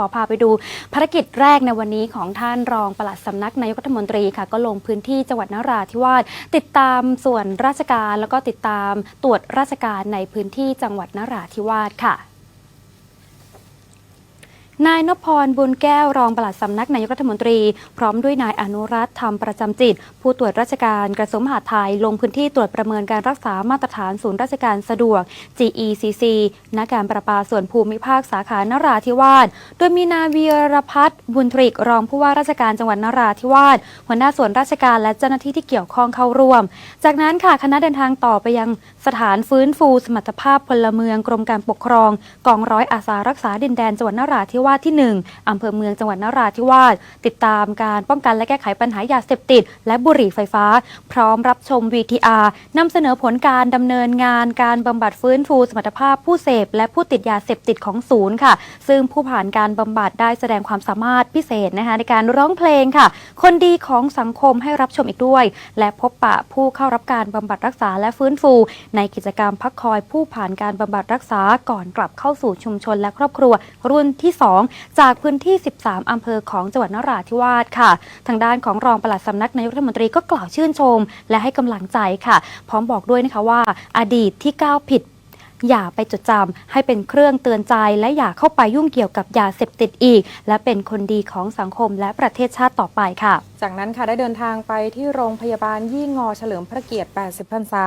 ขอพาไปดูภารกิจแรกในวันนี้ของท่านรองปลัดสำนักนายกรัฐมนตรีค่ะ ก็ลงพื้นที่จังหวัดนราธิวาสติดตามส่วนราชการแล้วก็ติดตามตรวจราชการในพื้นที่จังหวัดนราธิวาสค่ะ นายนพพรบุญแก้วรองปลัดสำนักนายกรัฐมนตรี พร้อมด้วยนายอนุรัตน์ธรรมประจำจิต ผู้ตรวจราชการกระทรวงมหาดไทยลงพื้นที่ตรวจประเมินการรักษามาตรฐานศูนย์ราชการสะดวก GECC ณการประปาส่วนภูมิภาคสาขานราธิวาสโดยมีนายวีรพัฒน์บุญทริกรองผู้ว่าราชการจังหวัดนราธิวาสหัวหน้าส่วนราชการและเจ้าหน้าที่ที่เกี่ยวข้องเข้าร่วม จากนั้นค่ะคณะเดินทางต่อไปยังสถานฟื้นฟู สมรรถภาพพลเมืองกรมการปกครอง กองร้อยอาสารักษาดินแดนจังหวัดนราธิวาสว่าที่ 1อำเภอเมืองจังหวัดนราธิวาสติดตามการป้องกันและแก้ไขปัญหายาเสพติด และบุหรี่ไฟฟ้า พร้อมรับชม VTR นำเสนอผลการดำเนินงานการบำบัดฟื้นฟูสมรรถภาพผู้เสพและผู้ติดยาเสพติดของศูนย์ค่ะ ซึ่งผู้ผ่านการบำบัดได้แสดงความสามารถพิเศษนะคะในการร้องเพลงค่ะ คนดีของสังคมให้รับชมอีกด้วย และพบปะผู้เข้ารับการบำบัดรักษาและฟื้นฟู ในกิจกรรมพักคอยผู้ผ่านการบำบัดรักษาก่อนกลับเข้าสู่ชุมชนและครอบครัวรุ่นที่ 2จากพื้นที่ 13 อำเภอของจังหวัดนราธิวาสค่ะ ทางด้านของรองปลัดสำนักนายกรัฐมนตรีก็กล่าวชื่นชม และให้กำลังใจค่ะ พร้อมบอกด้วยนะคะว่า อดีตที่ก้าวผิดอย่าไปจดจำให้เป็นเครื่องเตือนใจ และอย่าเข้าไปยุ่งเกี่ยวกับยาเสพติดอีก และเป็นคนดีของสังคมและประเทศชาติต่อไปค่ะจากนั้นค่ะได้เดินทางไปที่โรงพยาบาลยี่งอเฉลิมพระเกียรติ 80 พรรษา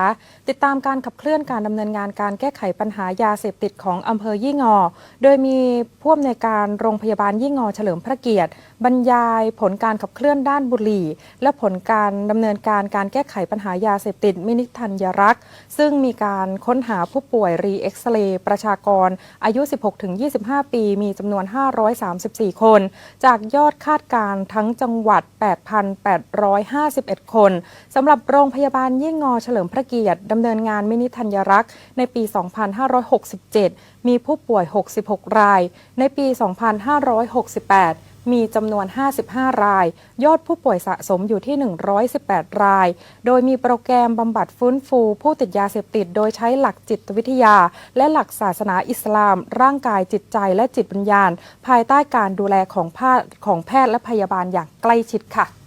ติดตามการขับเคลื่อนการดำเนินงานการแก้ไขปัญหายาเสพติดของอำเภอยี่งอ โดยมีผู้อำนวยการโรงพยาบาลยี่งอเฉลิมพระเกียรติ บรรยายผลการขับเคลื่อนด้านบุหรี่ และผลการดำเนินการการแก้ไขปัญหายาเสพติดมินิทันยรักษ์ ซึ่งมีการค้นหาผู้ป่วยรีเอ็กซเรย์ประชากร อายุ 16-25 ปี มีจำนวน 534 คน จากยอดคาดการณ์ทั้งจังหวัด 8 8,851 คนสำหรับโรงพยาบาลยี่งอเฉลิมพระเกียรติดำเนินงานมินิธัญรักษ์ในปี 2567 มีผู้ป่วย 66 ราย ในปี 2568 มีจำนวน 55 ราย ยอดผู้ป่วยสะสมอยู่ที่ 118 ราย โดยมีโปรแกรมบำบัดฟื้นฟู ผู้ติดยาเสพติด โดยใช้หลักจิตวิทยา และหลักศาสนาอิสลาม ร่างกายจิตใจและจิตวิญญาณ ภายใต้การดูแลของแพทย์ของแพทย์และพยาบาลอย่างใกล้ชิดค่ะ